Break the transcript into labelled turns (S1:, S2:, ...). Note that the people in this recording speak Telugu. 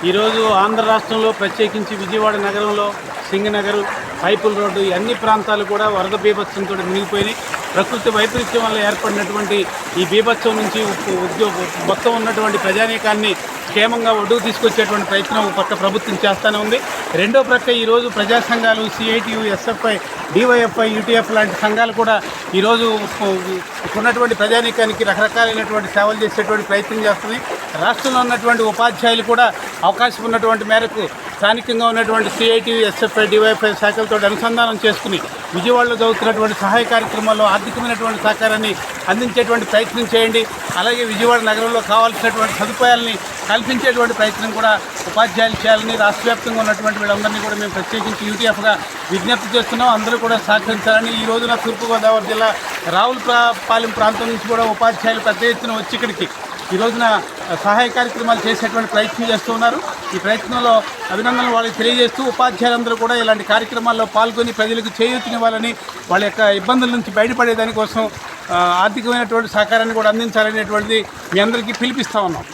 S1: ఈరోజు ఆంధ్ర రాష్ట్రంలో ప్రత్యేకించి విజయవాడ నగరంలో సింగనగర్ పైపుల్ రోడ్డు అన్ని ప్రాంతాలు కూడా వరద బీభత్సంతో మునిగిపోయినాయి ప్రకృతి వైపరీత్యం వల్ల ఏర్పడినటువంటి ఈ బీభత్సం నుంచి ఉ- ఉద్యోగ మొత్తం ఉన్నటువంటి ప్రజానీకాన్ని క్షేమంగా ఒడ్డుకు తీసుకొచ్చేటువంటి ప్రయత్నం పక్క ప్రభుత్వం చేస్తూనే ఉంది. రెండో ప్రక్క ఈరోజు ప్రజా సంఘాలు సిఐటియు ఎస్ఎఫ్ఐ డివైఎఫ్ఐ యూటీఎఫ్ లాంటి సంఘాలు కూడా ఈరోజు ఉన్నటువంటి ప్రజానీకానికి రకరకాలైనటువంటి సేవలు చేసేటువంటి ప్రయత్నం చేస్తుంది రాష్ట్రంలో ఉన్నటువంటి ఉపాధ్యాయులు కూడా అవకాశం ఉన్నటువంటి మేరకు స్థానికంగా ఉన్నటువంటి సిఐటి ఎస్ఎఫ్ఐ డివైఎఫ్ఐ శాఖలతో అనుసంధానం చేసుకుని విజయవాడలో జరుగుతున్నటువంటి సహాయ కార్యక్రమాల్లో ఆర్థికమైనటువంటి సహకారాన్ని అందించేటువంటి ప్రయత్నం చేయండి. అలాగే విజయవాడ నగరంలో కావాల్సినటువంటి సదుపాయాలని కల్పించేటువంటి ప్రయత్నం కూడా ఉపాధ్యాయులు చేయాలని రాష్ట్రవ్యాప్తంగా ఉన్నటువంటి వీళ్ళందరినీ కూడా మేము ప్రత్యేకించి యూటీఎఫ్గా విజ్ఞప్తి చేస్తున్నాం. అందరూ కూడా సహకరించాలని ఈ రోజున తూర్పుగోదావరి జిల్లా రావులపాలెం ప్రాంతం నుంచి కూడా ఉపాధ్యాయులు పెద్ద ఎత్తున వచ్చి ఇక్కడికి. ఈ రోజున సహాయ కార్యక్రమాలు చేసేటువంటి ప్రయత్నం చేస్తూ ఉన్నారు. ఈ ప్రయత్నంలో అభినందనలు వాళ్ళకి తెలియజేస్తూ ఉపాధ్యాయులందరూ కూడా ఇలాంటి కార్యక్రమాల్లో పాల్గొని ప్రజలకు చేయూతనివ్వాలని వాళ్ళ యొక్క ఇబ్బందుల నుంచి బయటపడే దానికోసం ఆర్థికమైనటువంటి సహకారాన్ని కూడా అందించాలనేటువంటిది మీ అందరికీ పిలిపిస్తూ ఉన్నాం.